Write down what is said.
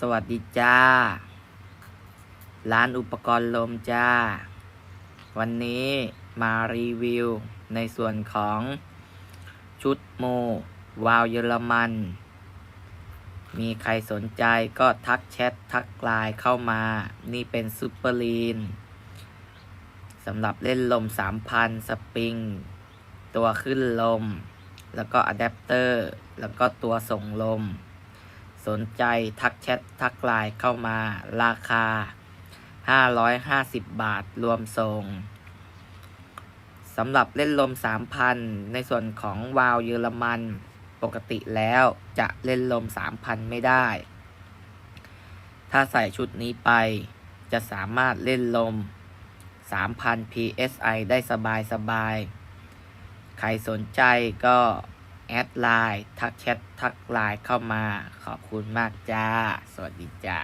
สวัสดีจ้า ร้านอุปกรณ์ลมจ้า วันนี้มารีวิวในส่วนของชุดโม วาวเยอรมัน มีใครสนใจก็ทักแชททักไลน์เข้ามา นี่เป็นซูเปอร์ลีนสำหรับเล่นลม 3,000 สปริง ตัวขึ้นลม แล้วก็อะแดปเตอร์ แล้วก็ตัวส่งลม สนใจทักแชททักไลน์เข้ามาราคา 550 บาทรวมส่งสำหรับเล่นลม 3,000 ในส่วนของวาวเยอรมันปกติแล้วจะเล่นลม 3,000 ไม่ได้ ถ้าใส่ชุดนี้ไป จะสามารถเล่นลม 3,000 psi ได้สบายสบาย ใครสนใจก็ แอดไลน์ทักแชททักไลน์เข้ามา ขอบคุณมากจ้า สวัสดีจ้า